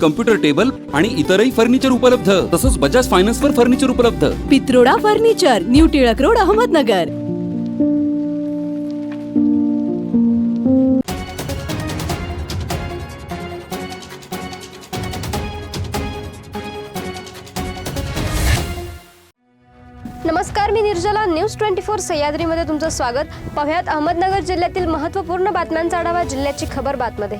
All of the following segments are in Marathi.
computer table आणि इतरही फर्निचर उपलब्ध तसंच बजाज फायनान्स वर फर्निचर उपलब्ध. Pitroda furniture new Tilak road Ahmednagar. नमस्कार मी निर्जला. न्यूज ट्वेंटी फोर सह्याद्रीमध्ये तुमचं स्वागत. पाहुयात अहमदनगर जिल्ह्यातील महत्त्वपूर्ण बातम्यांचा आढावा जिल्ह्याची खबर बातमध्ये.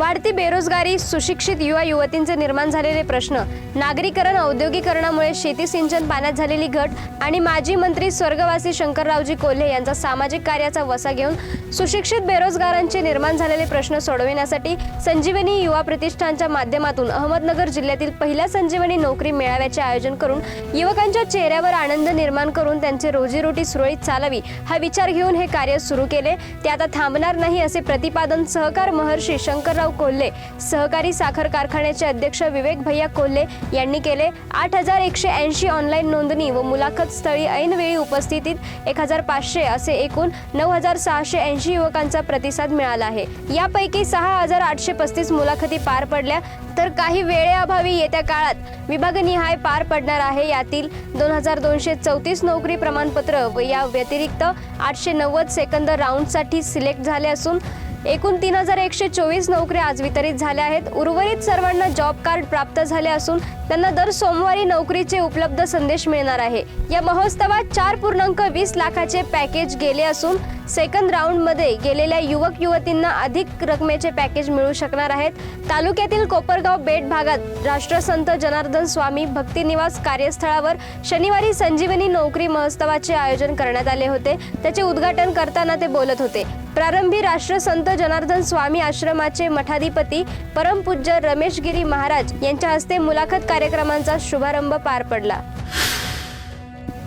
वाढती बेरोजगारी सुशिक्षित युवा युवतींचे निर्माण झालेले प्रश्न नागरीकरण औद्योगिकरणामुळे शेती सिंचन पाण्यात झालेली घट आणि माजी मंत्री स्वर्गवासी शंकररावजी कोल्हे यांचा सामाजिक कार्याचा वसा घेऊन सुशिक्षित बेरोजगारांचे निर्माण झालेले प्रश्न सोडविण्यासाठी संजीवनी युवा प्रतिष्ठानच्या माध्यमातून अहमदनगर जिल्ह्यातील पहिल्या संजीवनी नोकरी मेळाव्याचे आयोजन करून युवकांच्या चेहऱ्यावर आनंद निर्माण करून त्यांची रोजीरोटी सुरळीत चालावी हा विचार घेऊन हे कार्य सुरू केले. ते आता थांबणार नाही असे प्रतिपादन सहकार महर्षी शंकरराव कोल्हे सहकारी साखर कारखान्याचे अध्यक्ष विवेक भैया कोल्हे यांनी केले आठ हजार एकशे ऐंशी ऑनलाईन नोंदणी व मुलाखत स्थळी ऐनवेळी उपस्थितीत एक हजार पाचशे असे एकूण नऊ हजार सहाशे ऐंशी युवकांचा प्रतिसाद मिळाला आहे. यापैकी सहा हजार आठशे पस्तीस मुलाखती पार पडल्या तर काही वेळेअभावी येत्या काळात विभागनिहाय पार पडणार आहे. यातील दोन हजार दोनशे चौतीस नोकरी प्रमाणपत्र व या व्यतिरिक्त आठशे नव्वद सेकंद राऊंडसाठी सिलेक्ट झाले असून एकूण तीन हजार एकशे चोवीस नोकऱ्या आज वितरित झाल्या आहेत. उर्वरित सर्वांना जॉब कार्ड प्राप्त झाले असून त्यांना दर सोमवारी नोकरीचे उपलब्ध संदेश मिळणार आहे. या महोत्सवात चार पूर्णांक वीस लाखाचे पॅकेज गेले असून सेकंड राऊंडमध्ये गेलेल्या युवक युवतींना अधिक रकमेचे पॅकेज मिळू शकणार आहेत. तालुक्यातील कोपरगाव बेट भागात राष्ट्रसंत जनार्दन स्वामी भक्तिनिवास कार्यस्थळावर शनिवारी संजीवनी नोकरी महोत्सवाचे आयोजन करण्यात आले होते. त्याचे उद्घाटन करताना ते बोलत होते. प्रारंभी राष्ट्रसंत जनार्दन स्वामी आश्रमाचे मठाधिपती परमपूज्य रमेशगिरी महाराज यांच्या हस्ते मुलाखत कार्यक्रमांचा शुभारंभ पार पडला.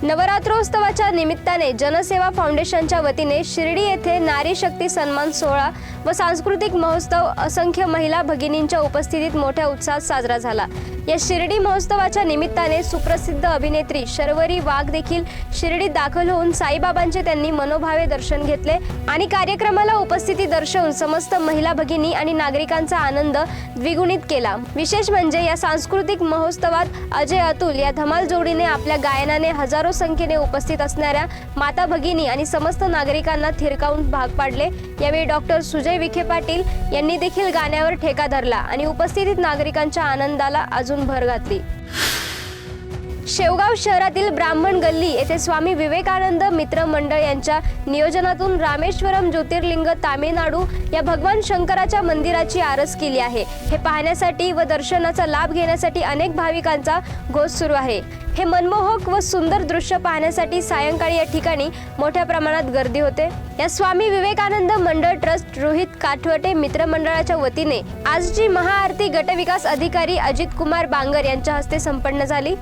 नवरात्रोत्सवाच्या निमित्ताने जनसेवा फाउंडेशनच्या वतीने शिर्डी येथे नारी शक्ती सन्मान सोहळा व सांस्कृतिक महोत्सव असंख्य महिला भगिनींच्या उपस्थितीत मोठ्या उत्साहात साजरा झाला. या शिर्डी महोत्सवाच्या निमित्ताने सुप्रसिद्ध अभिनेत्री शर्वरी वाघ देखील शिर्डीत दाखल होऊन साईबाबांचे त्यांनी मनोभावे दर्शन घेतले आणि कार्यक्रमाला उपस्थिती दर्शवून समस्त महिला भगिनी आणि नागरिकांचा आनंद द्विगुणित केला. विशेष म्हणजे या सांस्कृतिक महोत्सवात अजय अतुल या धमाल जोडीने आपल्या गायनाने हजारो संख्येने उपस्थित असणाऱ्या माता भगिनी आणि समस्त नागरिकांना थिरकावून भाग पाडले. यावेळी डॉक्टर सुजय विखे पाटील यांनी देखील गाण्यावर ठेका धरला आणि उपस्थित नागरिकांच्या आनंदाला अजून भर घातली. शेवगाव शहरातील ब्राह्मण गल्ली येथे स्वामी विवेकानंद मित्र मंडळ यांच्या नियोजनातून रामेश्वरम ज्योतिर्लिंग तामिळनाडू या भगवान शंकराच्या मंदिराची आरस केली आहे. हे पाहण्यासाठी व दर्शनाचा लाभ घेण्यासाठी अनेक भाविकांचा घोष सुरू आहे. हे मनमोहक व सुंदर दृश्य पाहण्यासाठी सायंकाळी या ठिकाणी मोठ्या प्रमाणात गर्दी होते. या स्वामी विवेकानंद मंडळ ट्रस्ट रोहित काठवटे मित्रमंडळाच्या वतीने आजची महाआरती गटविकास अधिकारी अजित कुमार बांगर यांच्या हस्ते संपन्न झाली.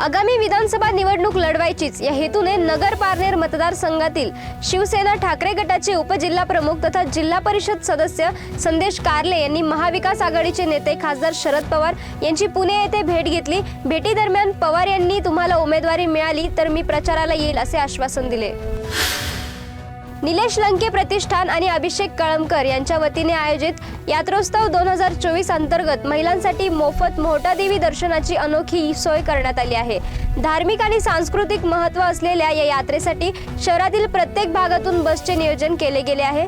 आगामी विधानसभा निवडणूक लढवायचीच. या हेतूने नगर पारनेर मतदारसंघातील शिवसेना ठाकरे गटाचे उपजिल्हा प्रमुख तथा जिल्हा परिषद सदस्य संदेश कारले यांनी महाविकास आघाडीचे नेते खासदार शरद पवार यांची पुणे येथे भेट घेतली. भेटी दरम्यान पवार यांनी तुम्हाला उमेदवारी मिळाली तर मी प्रचाराला येईल असे आश्वासन दिले. निलेश लंके प्रतिष्ठान आणि अभिषेक कळमकर यांच्या वतीने आयोजित यात्रोत्सव दोन हजार चोवीस अंतर्गत महिलांसाठी मोफत मोहटादेवी दर्शनाची अनोखी सोय करण्यात आली आहे. धार्मिक आणि सांस्कृतिक महत्त्व असलेल्या या यात्रेसाठी शहरातील प्रत्येक भागातून बसचे नियोजन केले गेले आहे.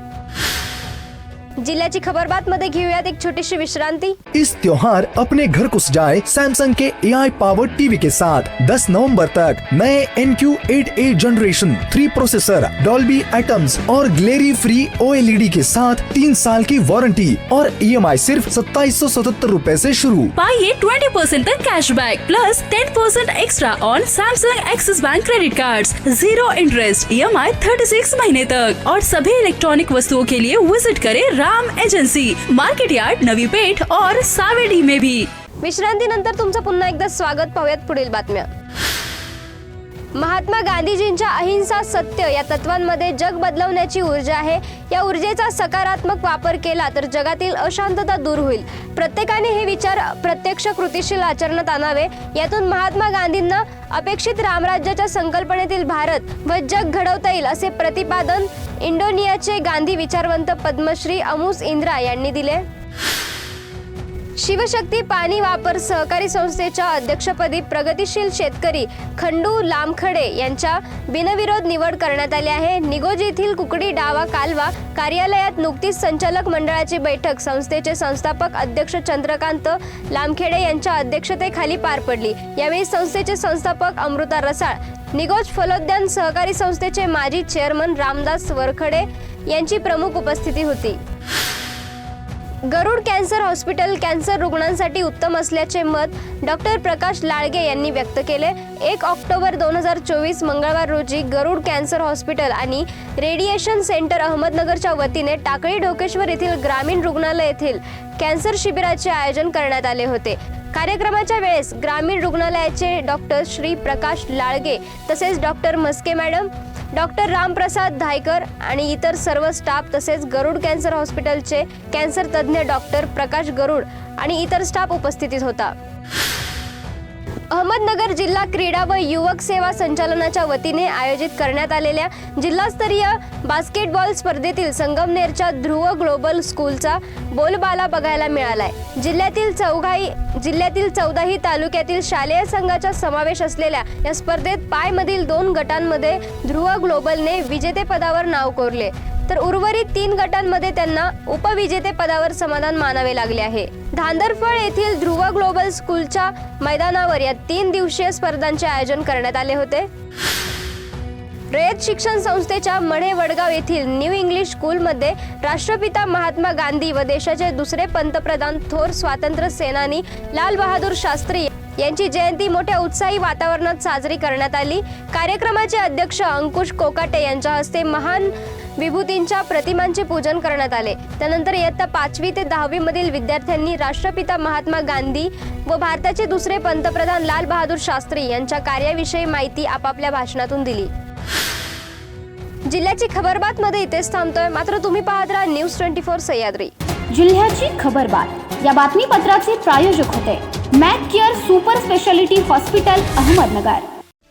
जिल्ह्याची खबरबात मध्ये घेऊयात एक छोटीशी विश्रांती. इस त्योहार अपने घर को सजाए सैमसंग के ए आई पावर टीवी के साथ। 10 नवंबर तक नए N Q eight A generation three processor Dolby Atmos और ग्लेरी फ्री ओएलईडी के साथ तीन साल की वारंटी और ई एम आई सिर्फ़ सत्ताईस सौ सतहत्तर रूपए ऐसी शुरू। पाइए 20% तक cash back plus 10% extra on Samsung Axis bank credit card zero interest E M I thirty six महीने तक। और सभी इलेक्ट्रॉनिक वस्तुओं के लिए विज़िट करें Ram agency market yard Navi Peth और सावेडी में भी। विश्रांतीनंतर तुमचं पुन्हा एकदा स्वागत पाहूयात पुढील बातम्या. महात्मा गांधीजींच्या अहिंसा सत्य या तत्वांमध्ये जग बदलवण्याची ऊर्जा आहे. या ऊर्जेचा सकारात्मक वापर केला तर जगातील अशांतता दूर होईल. प्रत्येकाने हे विचार प्रत्यक्ष कृतीशील आचरणात आणावे. यातून महात्मा गांधींना अपेक्षित रामराज्याच्या संकल्पनेतील भारत व जग घडवता येईल असे प्रतिपादन इंडोनियाचे गांधी विचारवंत पद्मश्री अमुस इंद्रा यांनी दिले. शिवशक्ती पाणी वापर सहकारी संस्थेच्या अध्यक्षपदी प्रगतिशील शेतकरी खंडू लामखडे यांच्या बिनविरोध निवड करण्यात आली आहे. निगोजी येथील कुकडी डावा कालवा कार्यालयात नुकतीच संचालक मंडळाची बैठक संस्थेचे संस्थापक अध्यक्ष चंद्रकांत लामखेडे यांच्या अध्यक्षतेखाली पार पडली. यावेळी संस्थेचे संस्थापक अमृता रसाळ निगोज फलोद्यान सहकारी संस्थेचे माजी चेअरमन रामदास वरखडे यांची प्रमुख उपस्थिती होती. गरुड कॅन्सर हॉस्पिटल कॅन्सर रुग्णांसाठी उत्तम असल्याचे मत डॉक्टर प्रकाश लाळगे यांनी व्यक्त केले. एक ऑक्टोबर दोन हजार चोवीस मंगळवार रोजी गरुड कॅन्सर हॉस्पिटल आणि रेडिएशन सेंटर अहमदनगरच्या वतीने टाकळी ढोकेश्वर येथील ग्रामीण रुग्णालय येथील कॅन्सर शिबिराचे आयोजन करण्यात आले होते. कार्यक्रमाच्या वेळेस ग्रामीण रुग्णालयाचे डॉक्टर श्री प्रकाश लाळगे तसेच doctor Maske madam doctor Ramprasad Dhaykar आणि इतर सर्व स्टाफ तसेच गरुड कॅन्सर हॉस्पिटलचे कॅन्सर तज्ज्ञ डॉक्टर प्रकाश गरुड आणि इतर स्टाफ उपस्थितीत होता. अहमदनगर जिल्हा क्रीडा व युवक सेवा संचालनाच्या वतीने आयोजित करण्यात आलेल्या जिल्हास्तरीय बास्केटबॉल स्पर्धेतील संगमनेरच्या ध्रुव ग्लोबल स्कूलचा बोलबाला बघायला मिळालाय. जिल्ह्यातील चौघाई जिल्ह्यातील चौदाही तालुक्यातील शालेय संघाचा समावेश असलेल्या या स्पर्धेत पायमधील दोन गटांमध्ये ध्रुव ग्लोबलने विजेतेपदावर नाव कोरले. तर उर्वरित तीन गटांमध्ये त्यांना उपविजेते पदावर समाधान मानावे लागले आहे. धांदरफळ येथील ध्रुव ग्लोबल स्कूलच्या मैदानावर या तीन दिवसीय स्पर्धांचे आयोजन करण्यात आले होते. रयत शिक्षण संस्थेच्या मढे वडगाव येथील न्यू इंग्लिश स्कूलमध्ये राष्ट्रपिता महात्मा गांधी व देशाचे दुसरे पंतप्रधान थोर स्वातंत्र्य सेनानी लाल बहादूर शास्त्री यांची जयंती मोठ्या उत्साही वातावरणात साजरी करण्यात आली. कार्यक्रमाचे अध्यक्ष अंकुश कोकाटे यांच्या हस्ते महान विभूतींच्या प्रतिमांचे पूजन करण्यात आले. त्यानंतर इयत्ता पाचवी ते दहावी मधील विद्यार्थ्यांनी राष्ट्रपिता महात्मा गांधी व भारताचे दुसरे पंतप्रधान लाल बहादूर शास्त्री यांच्या कार्याविषयी माहिती आपापल्या भाषणातून दिली. जिल्ह्याची खबरबात मध्ये इथेच थांबतोय. मात्र तुम्ही पाहत राहा न्यूज ट्वेंटी फोर सह्याद्री. जिल्ह्याची खबरबात. या बातमीपत्राचे प्रायोजक होते. Mac care super speciality hospital Ahmednagar.